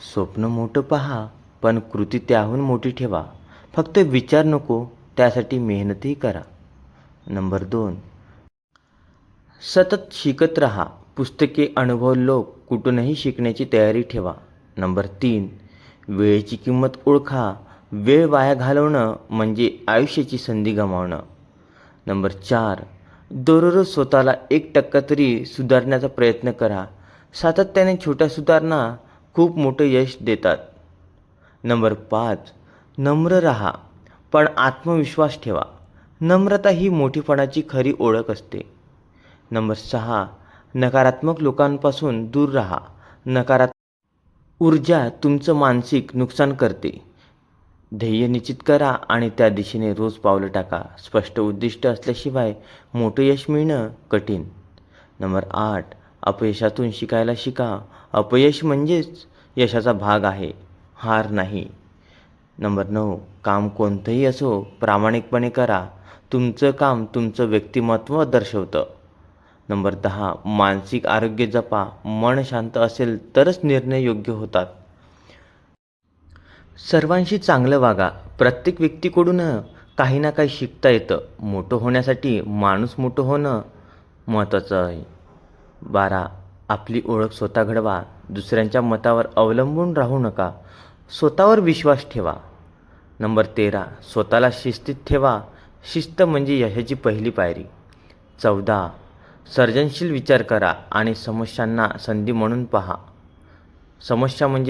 स्वप्न मोठं पहा पण कृती त्याहून मोठी ठेवा. फक्त विचार नको त्यासाठी मेहनतही करा. नंबर दोन. सतत शिकत रहा. पुस्तके अनुभव लोक कुठूनही शिकण्याची तयारी ठेवा. नंबर तीन. वेळेची किंमत ओळखा. वेळ वाया घालवणं म्हणजे आयुष्याची संधी गमावणं. नंबर चार. दररोज स्वतःला एक टक्का तरी सुधारण्याचा प्रयत्न करा. सातत्याने छोट्या सुधारणा खूप मोठं यश देतात. नंबर पाच नम्र राहा. पण आत्मविश्वास ठेवा. नम्रता ही मोठीपणाची खरी ओळख असते. नंबर सहा नकारात्मक लोकांपासून दूर राहा. नकारात्मक ऊर्जा तुमचं मानसिक नुकसान करते. ध्येय निश्चित करा आणि त्या दिशेने रोज पावलं टाका. स्पष्ट उद्दिष्ट असल्याशिवाय मोठं यश मिळणं कठीण. नंबर आठ अपयशातून शिकायला शिका. अपयश म्हणजेच यशाचा भाग आहे हार नाही. नंबर नऊ काम कोणतंही असो प्रामाणिकपणे करा. तुमचं काम तुमचं व्यक्तिमत्व दर्शवतं. नंबर दहा मानसिक आरोग्य जपा. मन शांत असेल तरच निर्णय योग्य होतात. सर्वांशी चांगलं वागा. प्रत्येक व्यक्तीकडून काही ना काही शिकता येतं. मोठं होण्यासाठी माणूस मोठं होणं महत्त्वाचं आहे. बारा आपली ओळख स्वतः घडवा दुसऱ्यांच्या मतावर अवलंबून राहू नका. स्वतःवर विश्वास ठेवा. नंबर तेरा स्वतःला शिस्तीत ठेवा. शिस्त म्हणजे यशाची पहिली पायरी. चौदा सर्जनशील विचार करा आणि समस्यांना संधी म्हणून पहा. समस्या म्हणजे